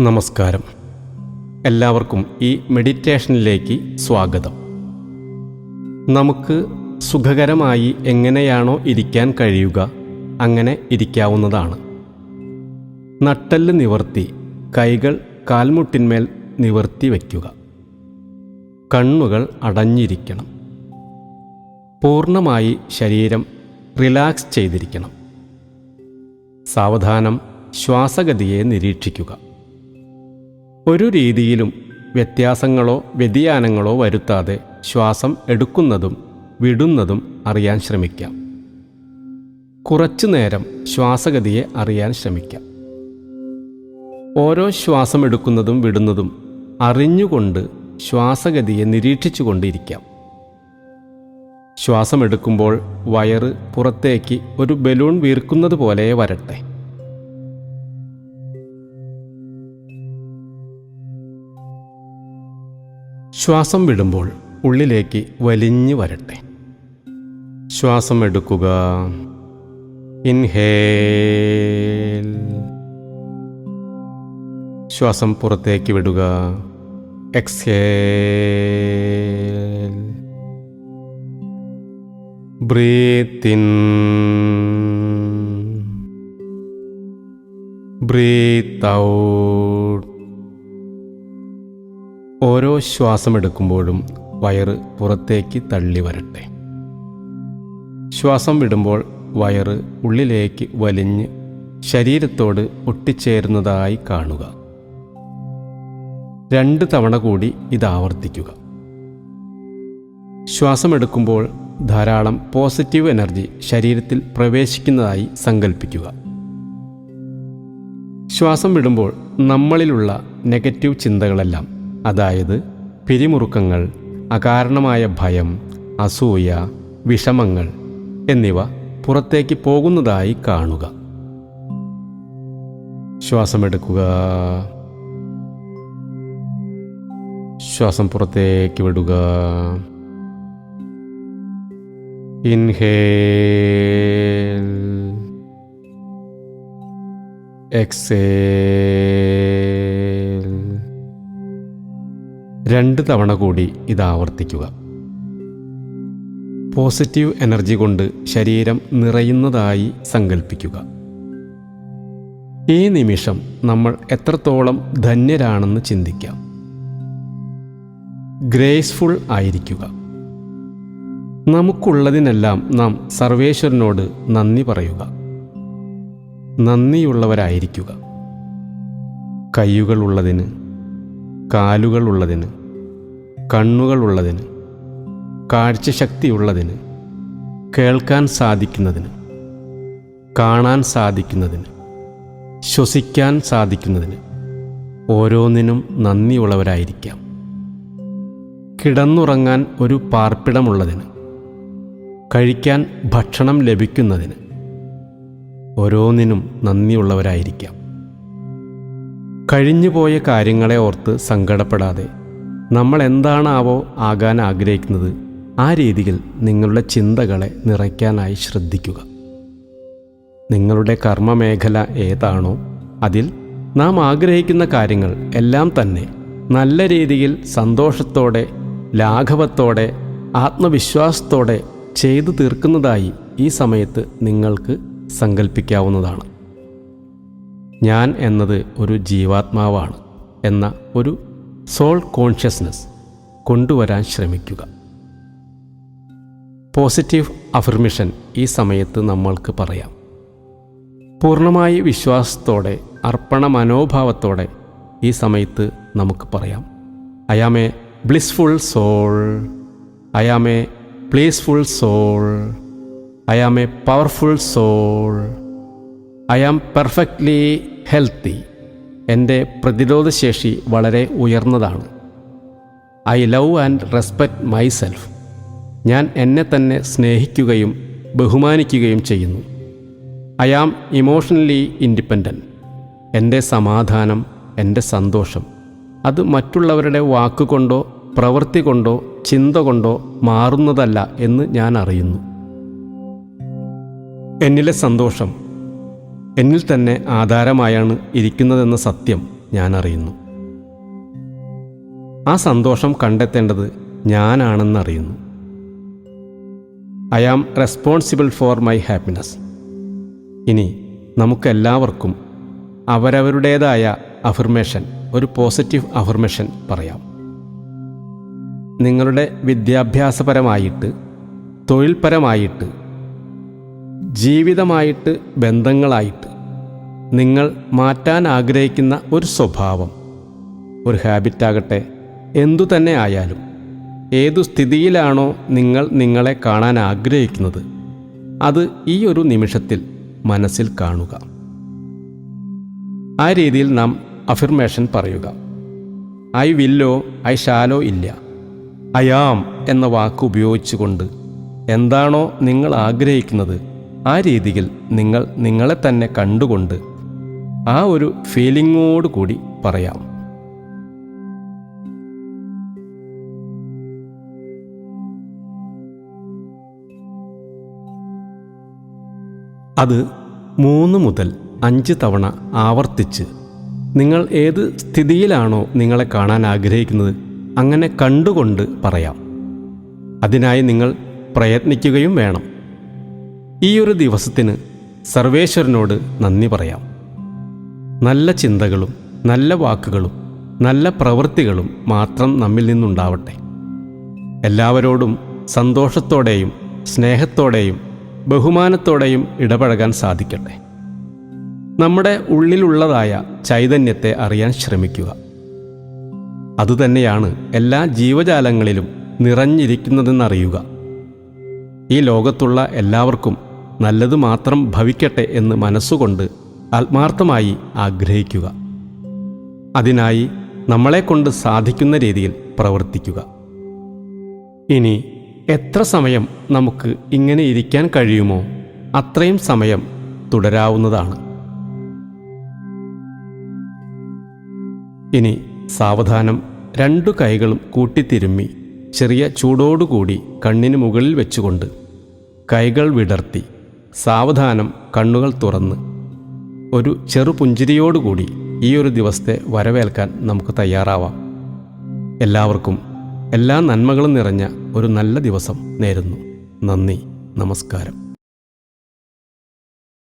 നമസ്കാരം. എല്ലാവർക്കും ഈ മെഡിറ്റേഷനിലേക്ക് സ്വാഗതം. നമുക്ക് സുഖകരമായി എങ്ങനെയാണോ ഇരിക്കാൻ കഴിയുക അങ്ങനെ ഇരിക്കാവുന്നതാണ്. നട്ടെല്ല് നിവർത്തി കൈകൾ കാൽമുട്ടിന്മേൽ നിവർത്തി വയ്ക്കുക. കണ്ണുകൾ അടഞ്ഞിരിക്കണം. പൂർണമായി ശരീരം റിലാക്സ് ചെയ്തിരിക്കണം. സാവധാനം ശ്വാസഗതിയെ നിരീക്ഷിക്കുക. ഒരു രീതിയിലും വ്യത്യാസങ്ങളോ വ്യതിയാനങ്ങളോ വരുത്താതെ ശ്വാസം എടുക്കുന്നതും വിടുന്നതും അറിയാൻ ശ്രമിക്കാം. കുറച്ചു നേരം ശ്വാസഗതിയെ അറിയാൻ ശ്രമിക്കാം. ഓരോ ശ്വാസം എടുക്കുന്നതും വിടുന്നതും അറിഞ്ഞുകൊണ്ട് ശ്വാസഗതിയെ നിരീക്ഷിച്ചു കൊണ്ടിരിക്കാം ശ്വാസമെടുക്കുമ്പോൾ വയറ് പുറത്തേക്ക് ഒരു ബലൂൺ വീർക്കുന്നത് പോലെ വരട്ടെ. ശ്വാസം വിടുമ്പോൾ ഉള്ളിലേക്ക് വലിഞ്ഞു വരട്ടെ. ശ്വാസം എടുക്കുക. ഇൻഹേൽ. ശ്വാസം പുറത്തേക്ക് വിടുക. Exhale breathe in breathe. Out ഓരോ ശ്വാസമെടുക്കുമ്പോഴും വയറ് പുറത്തേക്ക് തള്ളി വരട്ടെ. ശ്വാസം വിടുമ്പോൾ വയറ് ഉള്ളിലേക്ക് വലിഞ്ഞ് ശരീരത്തോട് ഒട്ടിച്ചേരുന്നതായി കാണുക. രണ്ട് തവണ കൂടി ഇത് ആവർത്തിക്കുക. ശ്വാസമെടുക്കുമ്പോൾ ധാരാളം പോസിറ്റീവ് എനർജി ശരീരത്തിൽ പ്രവേശിക്കുന്നതായി സങ്കല്പിക്കുക ശ്വാസം വിടുമ്പോൾ നമ്മളിലുള്ള നെഗറ്റീവ് ചിന്തകളെല്ലാം അതായത് പിരിമുറുക്കങ്ങൾ അകാരണമായ ഭയം അസൂയ വിഷമങ്ങൾ എന്നിവ പുറത്തേക്ക് പോകുന്നതായി കാണുക. ശ്വാസമെടുക്കുക. ശ്വാസം പുറത്തേക്ക് വിടുക. ഇൻഹേൽ. എക്സേൽ. രണ്ട് തവണ കൂടി ഇത് ആവർത്തിക്കുക. പോസിറ്റീവ് എനർജി കൊണ്ട് ശരീരം നിറയുന്നതായി സങ്കല്പിക്കുക ഈ നിമിഷം നമ്മൾ എത്രത്തോളം ധന്യരാണെന്ന് ചിന്തിക്കാം. ഗ്രേസ്ഫുൾ ആയിരിക്കുക. നമുക്കുള്ളതിനെല്ലാം നാം സർവേശ്വരനോട് നന്ദി പറയുക. നന്ദിയുള്ളവരായിരിക്കുക. കയ്യുകളുള്ളതിന് കാലുകളുള്ളതിന് കണ്ണുകളുള്ളതിന് കാഴ്ചശക്തിയുള്ളതിന് കേൾക്കാൻ സാധിക്കുന്നതിന് കാണാൻ സാധിക്കുന്നതിന് ശ്വസിക്കാൻ സാധിക്കുന്നതിന് ഓരോന്നിനും നന്ദിയുള്ളവരായിരിക്കാം. കിടന്നുറങ്ങാൻ ഒരു പാർപ്പിടമുള്ളതിന് കഴിക്കാൻ ഭക്ഷണം ലഭിക്കുന്നതിന് ഓരോന്നിനും നന്ദിയുള്ളവരായിരിക്കാം. കഴിഞ്ഞുപോയ കാര്യങ്ങളെ ഓർത്ത് സങ്കടപ്പെടാതെ നമ്മൾ എന്താണാവോ ആകാൻ ആഗ്രഹിക്കുന്നത് ആ രീതിയിൽ നിങ്ങളുടെ ചിന്തകളെ നിറയ്ക്കാനായി ശ്രദ്ധിക്കുക. നിങ്ങളുടെ കർമ്മമേഖല ഏതാണോ അതിൽ നാം ആഗ്രഹിക്കുന്ന കാര്യങ്ങൾ എല്ലാം തന്നെ നല്ല രീതിയിൽ സന്തോഷത്തോടെ ലാഘവത്തോടെ ആത്മവിശ്വാസത്തോടെ ചെയ്തു തീർക്കുന്നതായി ഈ സമയത്ത് നിങ്ങൾക്ക് സങ്കല്പിക്കാവുന്നതാണ് ഞാൻ എന്നത് ഒരു ജീവാത്മാവാണ് എന്ന ഒരു സോൾ കോൺഷ്യസ്നസ് കൊണ്ടുവരാൻ ശ്രമിക്കുക. പോസിറ്റീവ് അഫർമിഷൻ ഈ സമയത്ത് നമ്മൾക്ക് പറയാം. പൂർണമായി വിശ്വാസത്തോടെ അർപ്പണ മനോഭാവത്തോടെ ഈ സമയത്ത് നമുക്ക് പറയാം. I am a blissful soul. I am a blissful soul. I am a powerful soul. I am perfectly healthy. എന്റെ പ്രതിരോധശേഷി വളരെ ഉയർന്നതാണ്. I love and respect myself. ഞാൻ എന്നെ തന്നെ സ്നേഹിക്കുകയും ബഹുമാനിക്കുകയും ചെയ്യുന്നു. I am emotionally independent. എന്റെ സമാധാനം എന്റെ സന്തോഷം. അത് മറ്റുള്ളവരുടെ വാക്കുകൊണ്ടോ പ്രവൃത്തി കൊണ്ടോ ചിന്ത കൊണ്ടോ മാറുന്നതല്ല എന്ന് ഞാൻ അറിയുന്നു. എന്നിലെ സന്തോഷം എന്നിൽ തന്നെ ആധാരമായാണ് ഇരിക്കുന്നതെന്ന സത്യം ഞാൻ അറിയുന്നു. ആ സന്തോഷം കണ്ടെത്തേണ്ടത് ഞാനാണെന്നറിയുന്നു. I am responsible for my happiness. ഇനി നമുക്കെല്ലാവർക്കും അവരവരുടേതായ അഫർമേഷൻ ഒരു പോസിറ്റീവ് അഫർമേഷൻ പറയാം. നിങ്ങളുടെ വിദ്യാഭ്യാസപരമായിട്ട് തൊഴിൽപരമായിട്ട് ജീവിതമായിട്ട് ബന്ധങ്ങളായിട്ട് നിങ്ങൾ മാറ്റാൻ ആഗ്രഹിക്കുന്ന ഒരു സ്വഭാവം ഒരു ഹാബിറ്റാകട്ടെ എന്തു തന്നെ ആയാലും ഏതു സ്ഥിതിയിലാണോ നിങ്ങൾ നിങ്ങളെ കാണാൻ ആഗ്രഹിക്കുന്നത് അത് ഈ ഒരു നിമിഷത്തിൽ മനസ്സിൽ കാണുക. ആ രീതിയിൽ നാം അഫിർമേഷൻ പറയുക. ഐ വില്ലോ ഐ ഷാലോ ഇല്ല. ആം എന്ന വാക്ക് ഉപയോഗിച്ചുകൊണ്ട് എന്താണോ നിങ്ങൾ ആഗ്രഹിക്കുന്നത് ആ രീതിയിൽ നിങ്ങൾ നിങ്ങളെ തന്നെ കണ്ടുകൊണ്ട് ആ ഒരു ഫീലിങ്ങോട് കൂടി പറയാം. അത് മൂന്ന് മുതൽ അഞ്ച് തവണ ആവർത്തിച്ച് നിങ്ങൾ ഏത് സ്ഥിതിയിലാണോ നിങ്ങളെ കാണാൻ ആഗ്രഹിക്കുന്നത് അങ്ങനെ കണ്ടുകൊണ്ട് പറയാം. അതിനായി നിങ്ങൾ പ്രയത്നിക്കുകയും വേണം. ഈ ഒരു ദിവസത്തിന് സർവേശ്വരനോട് നന്ദി പറയാം. നല്ല ചിന്തകളും നല്ല വാക്കുകളും നല്ല പ്രവൃത്തികളും മാത്രം നമ്മിൽ നിന്നുണ്ടാവട്ടെ. എല്ലാവരോടും സന്തോഷത്തോടെയും സ്നേഹത്തോടെയും ബഹുമാനത്തോടെയും ഇടപഴകാൻ സാധിക്കട്ടെ. നമ്മുടെ ഉള്ളിലുള്ളതായ ചൈതന്യത്തെ അറിയാൻ ശ്രമിക്കുക. അതുതന്നെയാണ് എല്ലാ ജീവജാലങ്ങളിലും നിറഞ്ഞിരിക്കുന്നതെന്നറിയുക. ഈ ലോകത്തുള്ള എല്ലാവർക്കും നല്ലത് മാത്രം ഭവിക്കട്ടെ എന്ന് മനസ്സുകൊണ്ട് ആത്മാർത്ഥമായി ആഗ്രഹിക്കുക. അതിനായി നമ്മളെക്കൊണ്ട് സാധിക്കുന്ന രീതിയിൽ പ്രവർത്തിക്കുക. ഇനി എത്ര സമയം നമുക്ക് ഇങ്ങനെ ഇരിക്കാൻ കഴിയുമോ അത്രയും സമയം തുടരാവുന്നതാണ്. ഇനി സാവധാനം രണ്ടു കൈകളും കൂട്ടിത്തിരുമ്മി ചെറിയ ചൂടോടുകൂടി കണ്ണിന് മുകളിൽ വെച്ചുകൊണ്ട് കൈകൾ വിടർത്തി സാവധാനം കണ്ണുകൾ തുറന്ന് ഒരു ചെറുപുഞ്ചിരിയോടുകൂടി ഈ ഒരു ദിവസത്തെ വരവേൽക്കാൻ നമുക്ക് തയ്യാറാവാം. എല്ലാവർക്കും എല്ലാ നന്മകളും നിറഞ്ഞ ഒരു നല്ല ദിവസം നേരുന്നു. നന്ദി. നമസ്കാരം.